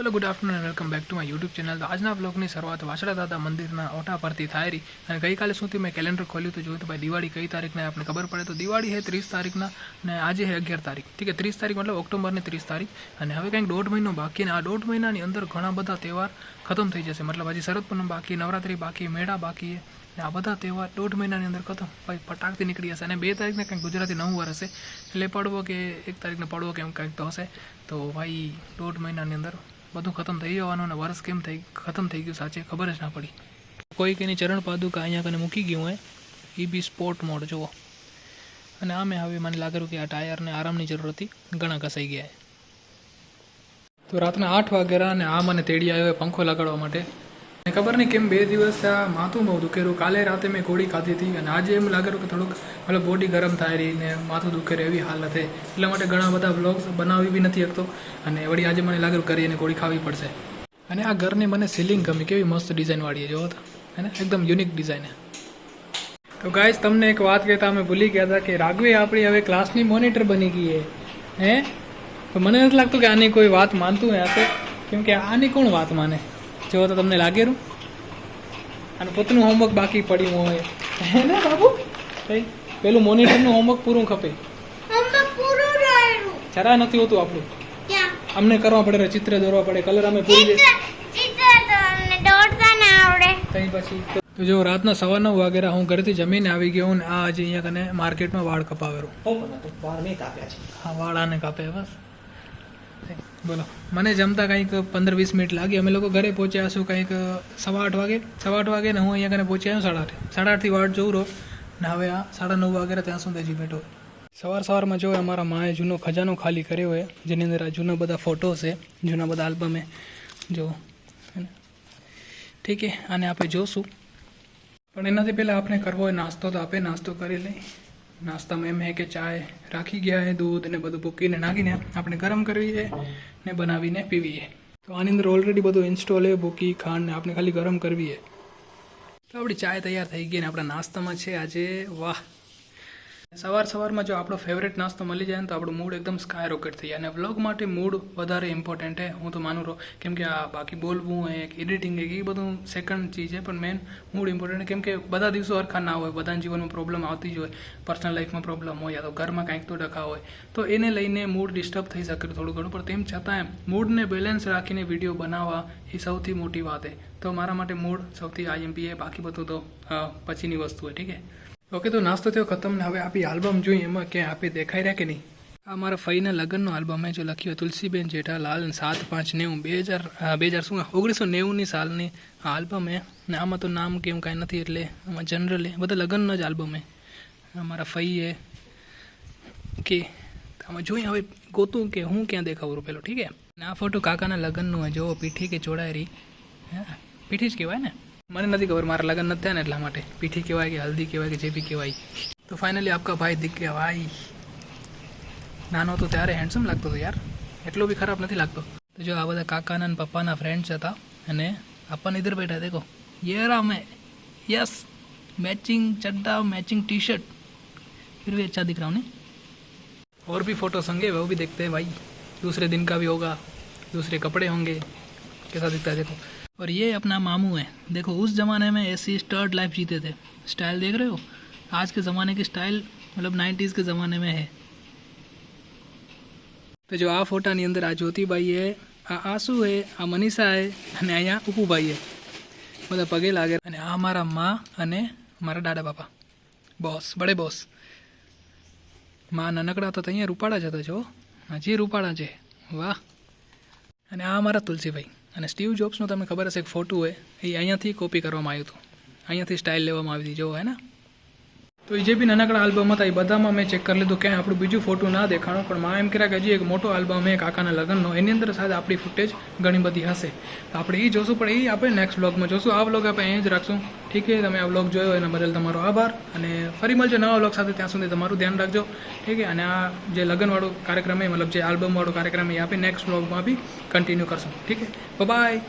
ચલો good afternoon and welcome back to my YouTube channel તો આજના બ્લોગની શરૂઆત વાછડા દાદા મંદિરના ઓટા પરથી થાય રહી. અને ગઈકાલે સુધી મેં કેલેન્ડર ખોલ્યું તો જોયું તો ભાઈ દિવાળી કઈ તારીખને આપણે ખબર પડે? તો દિવાળી હે ત્રીસ તારીખના અને આજે હે અગિયાર તારીખ. ઠીક છે ત્રીસ તારીખ મતલબ ઓક્ટોબરની ત્રીસ તારીખ. અને હવે કંઈક દોઢ મહિનો બાકી અને આ દોઢ મહિનાની અંદર ઘણા બધા તહેવાર ખતમ થઈ જશે. મતલબ હજી શરદ પૂનમ બાકી, નવરાત્રી બાકી, મેળા બાકી આ બધા તહેવાર દોઢ મહિનાની અંદર ખતમ. ભાઈ ફટાકથી નીકળી જશે અને બે તારીખને કંઈક ગુજરાતી નવું હશે એટલે પડવો કે એક તારીખને પડવો કે એમ કંઈક તો હશે. તો ભાઈ, દોઢ મહિનાની અંદર બધું ખતમ થઈ જવાનું અને વર્ષ કેમ થઈ, ખતમ થઈ ગયું સાચે ખબર જ ના પડી. કોઈક એની ચરણ પાદુકા અહીંયા કને મૂકી ગયું હોય એ બી સ્પોર્ટ મોડ જુઓ. અને આમે હવે મને લાગેલું કે આ ટાયરને આરામની જરૂર હતી. ઘણા ઘસાઈ ગયા તો રાતના આઠ વાગ્યા અને આ મને તેડી આવ્યો પંખો લગાડવા માટે. અને ખબર નહીં કેમ બે દિવસ આ માથું બહુ દુખેલું. કાલે રાતે મેં ગોળી ખાધી હતી અને આજે એમ લાગેલું કે થોડુંક મતલબ બોડી ગરમ થાય રહી ને માથું દુખે એવી હાલત છે. એટલા માટે ઘણા બધા વ્લોગ્સ બનાવી બી નથી શકતો અને વળી આજે મને લાગેલું કરી અને ગોળી ખાવી પડશે. અને આ ઘરની મને સીલિંગ ગમી. કેવી મસ્ત ડિઝાઇનવાળી જોવો તો. હે ને? એકદમ યુનિક ડિઝાઇન તો ગાઈસ તમને એક વાત કહેતા અમે ભૂલી ગયા હતા કે રાઘવી આપણી હવે ક્લાસની મોનિટર બની ગઈ હે? તો મને નથી લાગતું કે આની કોઈ વાત માનતું હશે. કેમ કે આની કોણ વાત માને? જો તો તમને લાગેલું અને પોતાનું હોમવર્ક બાકી પડ્યું હોય. હે ને બાબુ? કઈ? પેલું મોનિટરનું હોમવર્ક પૂરું ખપે. જરા નથી હોતું આપણું. અમને કરવા પડે ચિત્ર દોરવા પડે કલર અમે પૂરી દે ચિત્ર ચિત્ર તો અમને દોડતા ના આવડે. તઈ પછી તો જો રાતના સવા નવ વાગે હું ઘરેથી જમીને આવી ગયો ને આ હજી અહીંયા કને માર્કેટમાં વાળ કપાવેલું હા વાળ આને કાપે બસ. બોલો. મને જમતા કંઈક પંદર વીસ મિનિટ લાગી. અમે લોકો ઘરે પહોંચ્યા છું કંઈક સવા આઠ વાગે. સવા આઠ વાગે ને હું અહીંયા કને પહોંચ્યા છું સાડા આઠ. સાડા આઠથી વાટ જોઉં રહો. ને હવે આ સાડા નવ વાગે ત્યાં સુધી હજી બેઠો. સવાર સવારમાં જો અમારા માએ જૂનો ખજાનો ખાલી કર્યો હોય, જેની અંદર આ જૂના બધા ફોટો છે, જૂના બધા આલ્બમે જો, હે ઠીક છે, આને આપણે જોશું. પણ એનાથી પહેલાં આપણે કરવો હોય નાસ્તો, તો આપણે નાસ્તો કરી લઈ નાસ્તામાં એમ હે કે ચાય રાખી ગયા હે, દૂધ ને બધું ભૂકીને નાખીને આપણે ગરમ કરવી છે ને બનાવીને પીવીએ. તો આની અંદર ઓલરેડી બધું ઇન્સ્ટોલ છે, ભૂકી, ખાંડ ને આપણે ખાલી ગરમ કરવી છે. તો આપણી ચાય તૈયાર થઈ ગઈ ને આપણા નાસ્તામાં છે આજે, વાહ સવાર સવારમાં જો આપણો ફેવરેટ નાસ્તો મળી જાય ને તો આપણું મૂડ એકદમ સ્કાય રોકેટ થઈ જાય. અને વ્લોગ માટે મૂડ વધારે ઇમ્પોર્ટન્ટ છે હું તો માનું રહું. કેમ કે આ બાકી બોલવું એક એડિટિંગ એક એ બધું સેકન્ડ ચીજ છે પણ મેન મૂડ ઇમ્પોર્ટન્ટ કેમ કે બધા દિવસો હરખા ના હોય, બધાના જીવનમાં પ્રોબ્લેમ આવતી જ હોય. પર્સનલ લાઈફમાં પ્રોબ્લેમ હોય યા તો ઘરમાં કાંઈક તો ડખા હોય. તો એને લઈને મૂડ ડિસ્ટર્બ થઈ શકે થોડું ઘણું. પણ તેમ છતાં મૂડને બેલેન્સ રાખીને વીડિયો બનાવવા એ સૌથી મોટી વાત છે તો મારા માટે મૂડ સૌથી આઈએમપી એ બાકી બધું તો પછીની વસ્તુ હોય ઠીક છે ઓકે, તો નાસ્તો થયો, ખતમ. ને હવે આપી આલ્બમ જોઈએ, એમાં ક્યાં આપી દેખાઈ રહ્યા કે નહીં? આ મારા ફઈના લગ્નનો આલ્બમ હે જો લખ્યો તુલસીબેન જેઠાલાલ સાત પાંચ નેવું, બે હજાર બે હજાર શું ઓગણીસો નેવુંની સાલની આલ્બમ હે ને આમાં તો નામ કે એવું કાંઈ નથી, એટલે આમાં જનરલી બધા લગ્નનો જ આલ્બમ હે અમારા ફઈ હે કે આમાં જોઈએ, હવે ગોતું કે હું ક્યાં દેખાવું પેલો, ઠીક હે આ ફોટો કાકાના લગ્નનું હે જોવો પીઠી કે જોડાઈ હા, પીઠી જ કહેવાય ને? મને નથી ખબર મારા લગ્ન નથી થયા ને એટલા માટે પીઠી કહેવાય કે હલ્દી કહેવાય કે જે બી કહેવાય તો ફાઇનલી આપકા ભાઈ દિખ ગયા ભાઈ નાનો હતો ત્યારે હેન્ડસમ લાગતો હતો યાર એટલો બી ખરાબ નથી લાગતો તો જો આ બધા કાકાના અને પપ્પાના ફ્રેન્ડ્સ હતા અને આપણ ઇધર બેઠા દેખો ये रहा मैं यस मैचिंग चड्डा मैचिंग टी शर्ट फिर भी अच्छा दिख रहा हूँ नहीं और भी फोटोज होंगे वो भी देखते हैं भाई दूसरे दिन का भी होगा दूसरे कपड़े होंगे कैसा दिखता है देखो और ये अपना मामू है देखो उस ज़माने में ऐसी स्टर्ड लाइफ जीते थे स्टाइल देख रहे हो आज के ज़माने की स्टाइल मतलब नाइन्टीज़ के ज़माने में है તો જો આ ફોટાની અંદર આ જ્યોતિબાઈ હે આ આસુ હે આ મનીષા હે અને અહીંયા ઉપુભાઈ હે બધા પગે લાગે અને આ મારા મા અને મારા દાદા બાપા બોસ બડે બોસ માં નાનકડા હતા તો અહીંયા રૂપાળા જ હતા જો હજી રૂપાળા છે વાહ અને આ મારા તુલસીભાઈ અને સ્ટીવ જોબ્સનો તમને ખબર હશે એક ફોટો હોય, એ અહીંયાથી કોપી કરવામાં આવ્યું હતું. અહીંયાથી સ્ટાઇલ લેવામાં આવી હતી. જો હે ને? તો એ જે બી નાનકડા આલ્બમ હતા એ બધામાં મેં ચેક કરી લીધું. ક્યાંય આપણું બીજું ફોટો ના દેખાણો, પણ માં એમ કર્યા કે હજી એક મોટો આલ્બમ હે કાકાના લગ્નનો. એની અંદર સાથે આપણી ફૂટેજ ઘણી બધી હશે. તો આપણે એ જોશું, પણ એ આપણે નેક્સ્ટ વ્લોગમાં જોશું. આ વ્લોગ આપણે અહીં જ રાખશું. ઠીક છે, તમે આ વ્લોગ જોયો, એના બદલ તમારો આભાર. અને ફરી મળજો નવા વ્લોગ સાથે, ત્યાં સુધી તમારું ધ્યાન રાખજો. ઠીક છે, અને આ જે લગ્નવાળો કાર્યક્રમ એ મતલબ જે આલ્બમવાળો કાર્યક્રમ એ આપણે નેક્સ્ટ વ્લોગમાં બી કન્ટિન્યુ કરશું. ઠીક છે બાય